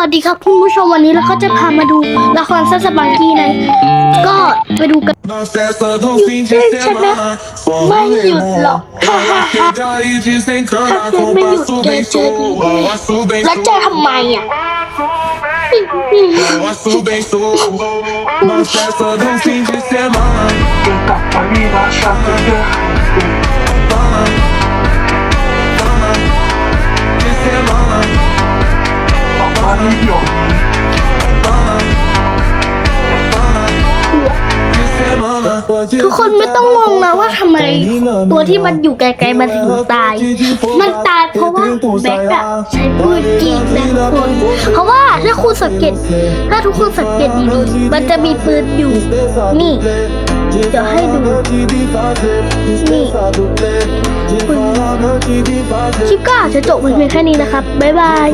สวัสดีครับคุณผู้ชมวันนี้เราก็จะพามาดูละครซัสบังกี้นก็ไปดูกันหยุดได้ใช่ไหมไม่หยุดหรอกฮ่าฮ่าฮ่าถ้าเธอไม่หยุดเธเจอดีแล้วเจะทำไมอะไม่หอืม ทุกคนไม่ต้องงงนะว่าทำไมตัวที่มันอยู่ไกลๆมันถึงตาย มันตายเพราะว่าแบ็คอะใช้ปืนยิงนะทุกคนเพราะว่าถ้าคุณสังเกตถ้าทุกคนสังเกตดีๆมันจะมีปืนอยู่ นี่ เดี๋ยวให้ดู นี่ คลิปก็อาจจะจบเพียงแค่นี้นะครับ บ๊ายบาย